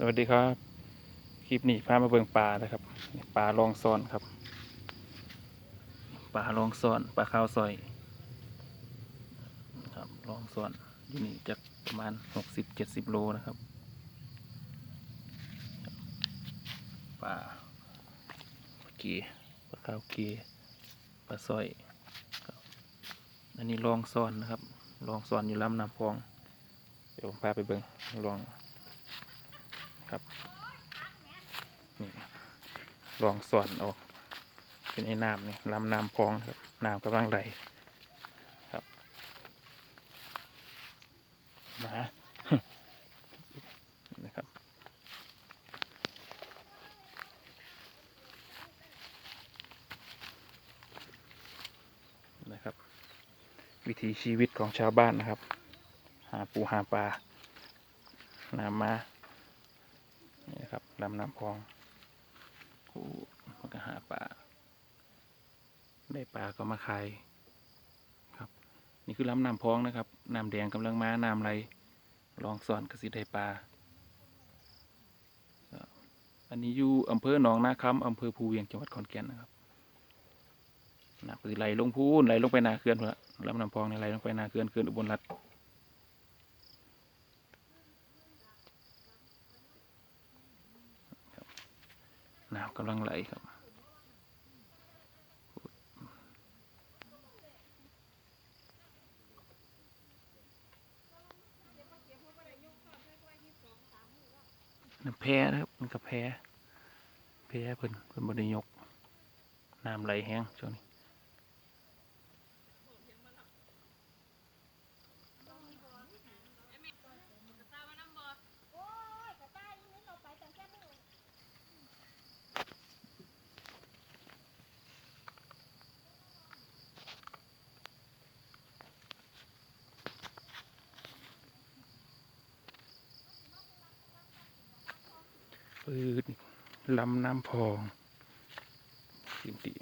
สวัสดีครับ คลิปนี้พามาเบิ่งปลานะครับปลาลองซ้อนครับปลาลองซ้อนปลาข้าวซอยครับลองซ้อนอยู่นี่จากประมาณหกสิบเจ็ดสิบโลนะครับปลาเกีปลาข้าวเกีปลาซอยครับอันนี้ลองซ้อนนะครับลองซ้อนอยู่ลำน้ำพอง เดี๋ยวผมพาไปเบิ่งลอง ครับนี่ลองสอนออก เป็นไอ้น้ำนี่ลำน้ำพองครับน้ำกำลังไหลครับมานะครับนะครับ วิถีชีวิตของชาวบ้านนะครับ หาปูหาปลาน้ำมา นี่ครับลำน้ำพองโอ้มันก็หาปลาได้ปลาก็มาขายครับ นี่คือลำน้ำพองนะครับน้ำแดงกำลังมาน้ำไหลลองสอนกสิได้ปลาอันนี้อยู่อำเภอหนองนาคำอำเภอภูเวียงจังหวัดขอนแก่นนะครับน้ำคือไหลลงพูนไหลลงไปนาเขื่อนพุ่นละลำน้ำพองเนี่ยไหลลงไปนาเขื่อนเขื่อนอุบลรัฐน้ กำลังไหลครับน้ำแพ้นะครับมันกับแพ้แพ้เพิ่นเพิ่นบริยกน้ำไหลแห้งช่วงนี้ ปืดลำน้ำพองสิมตี